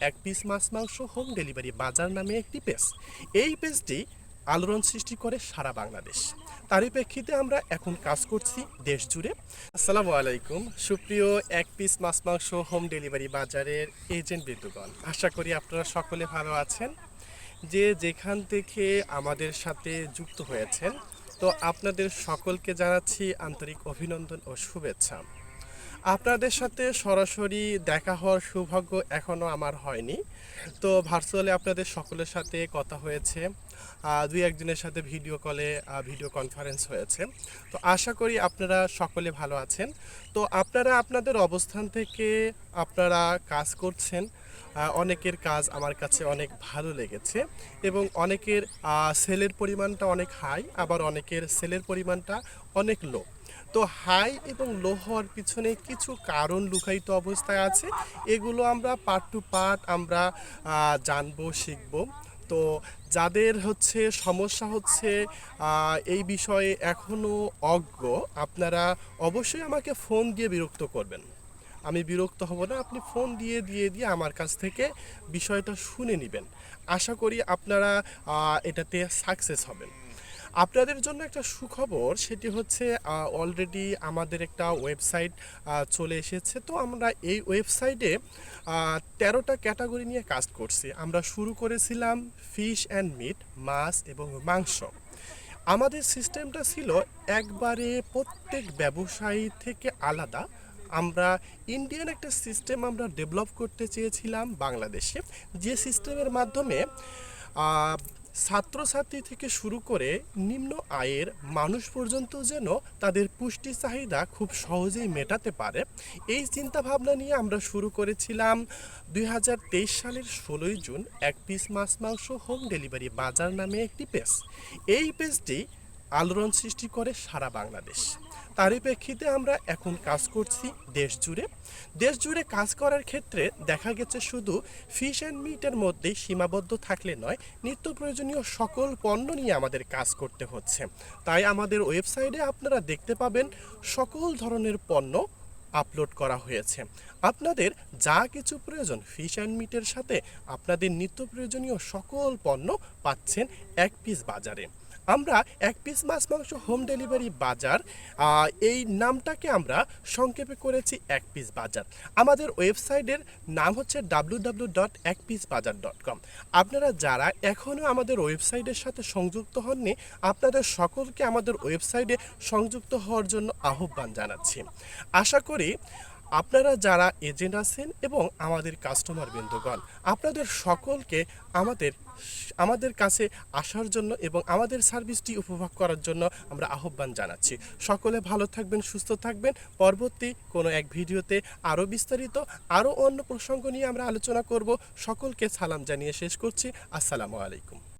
এক পিস মাছ মাংস হোম ডেলিভারি বাজার নামে একটি পেজ এই পেজটি আলোড়ন সৃষ্টি করে সারা বাংলাদেশ। তারই প্রেক্ষিতে আমরা এখন কাজ করছি দেশ জুড়ে। আসসালামু আলাইকুম। সুপ্রিয় এক পিস মাছ মাংস হোম ডেলিভারি বাজারের এজেন্ট বিন্দুগণ, আশা করি আপনারা সকলে ভালো আছেন। যে যেখান থেকে আমাদের সাথে যুক্ত হয়েছেন, তো আপনাদের সকলকে জানাচ্ছি আন্তরিক অভিনন্দন ও শুভেচ্ছা। আপনাদের সাথে সরাসরি দেখা হওয়ার সৌভাগ্য এখনও আমার হয়নি। তো ভার্চুয়ালি আপনাদের সকলের সাথে কথা হয়েছে দুই একজনের সাথে ভিডিও কলে ভিডিও কনফারেন্স হয়েছে। তো আশা করি আপনারা সকলে ভালো আছেন। তো আপনারা আপনাদের অবস্থান থেকে আপনারা কাজ করছেন অনেকের কাজ আমার কাছে অনেক ভালো লেগেছে এবং অনেকের সেলের পরিমাণটা অনেক হাই আবার অনেকের সেলের পরিমাণটা অনেক লো তো হাই এবং লো হওয়ার পিছনে কিছু কারণ লুকায়িত অবস্থায় আছে। এগুলো আমরা পার্ট টু পার্ট আমরা জানব, শিখব। তো যাদের হচ্ছে সমস্যা হচ্ছে এই বিষয়ে এখনও অজ্ঞ, আপনারা অবশ্যই আমাকে ফোন দিয়ে বিরক্ত করবেন। আমি বিরক্ত হব না, আপনি ফোন দিয়ে দিয়ে দিয়ে আমার কাছ থেকে বিষয়টা শুনে নেবেন। আশা করি আপনারা এটাতে সাকসেস হবেন। আপনাদের জন্য একটা সুখবর, সেটি হচ্ছে অলরেডি আমাদের একটা ওয়েবসাইট চলে এসেছে। তো আমরা এই ওয়েবসাইটে তেরোটা ক্যাটাগরি নিয়ে কাজ করছি। আমরা শুরু করেছিলাম ফিশ অ্যান্ড মিট মাছ এবং মাংস। আমাদের সিস্টেমটা ছিল একবারে প্রত্যেক ব্যবসায়ী থেকে আলাদা। আমরা ইন্ডিয়ান একটা সিস্টেম আমরা ডেভেলপ করতে চেয়েছিলাম বাংলাদেশে। যে সিস্টেমের মাধ্যমে ছাত্রছাত্রী থেকে শুরু করে নিম্ন আয়ের মানুষ পর্যন্ত যেন তাদের পুষ্টি চাহিদা খুব সহজেই মেটাতে পারে। এই চিন্তাভাবনা নিয়ে আমরা শুরু করেছিলাম দুই হাজার তেইশ সালের ষোলোই জুন এক পিস মাছ, মাংস হোম ডেলিভারি বাজার নামে একটি পেজ। এই পেজটি আলোড়ন সৃষ্টি করে সারা বাংলাদেশ। তারই প্রেক্ষিতে আমরা এখন কাজ করছি দেশ জুড়ে। দেশ জুড়ে কাজ করার ক্ষেত্রে দেখা গেছে শুধু ফিশ অ্যান্ড মিটের মধ্যে সীমাবদ্ধ থাকলে নয়, নিত্য প্রয়োজনীয় সকল পণ্য নিয়ে আমাদের কাজ করতে হচ্ছে। তাই আমাদের ওয়েবসাইটে আপনারা দেখতে পাবেন সকল ধরনের পণ্য আপলোড করা হয়েছে। আপনাদের যা কিছু প্রয়োজন ফিশ অ্যান্ড মিটের সাথে আপনাদের নিত্য প্রয়োজনীয় সকল পণ্য পাচ্ছেন এক পিস বাজারে। আমরা এক পিস মাছ মাংস হোম ডেলিভারি বাজার এই নামটাকে আমরা সংক্ষেপে করেছি এক পিস বাজার। আমাদের ওয়েবসাইটের নাম হচ্ছে ডাব্লু ডাব্লু ডট এক পিস বাজার ডট কম আপনারা যারা এখনও আমাদের ওয়েবসাইটের সাথে সংযুক্ত হননি, আপনাদের সকলকে আমাদের ওয়েবসাইটে সংযুক্ত হওয়ার জন্য আহ্বান জানাচ্ছি। আশা করি আপনারা যারা এজেন্ট আছেন এবং আমাদের কাস্টমার বৃন্দগণ, আপনাদের সকলকে আমাদের আমাদের কাছে আসার জন্য এবং আমাদের সার্ভিসটি উপভোগ করার জন্য আমরা আহ্বান জানাচ্ছি। সকলে ভালো থাকবেন, সুস্থ থাকবেন। পরবর্তী কোনো এক ভিডিওতে আরও বিস্তারিত, আরও অন্য প্রসঙ্গ নিয়ে আমরা আলোচনা করব। সকলকে সালাম জানিয়ে শেষ করছি। আসসালামু আলাইকুম।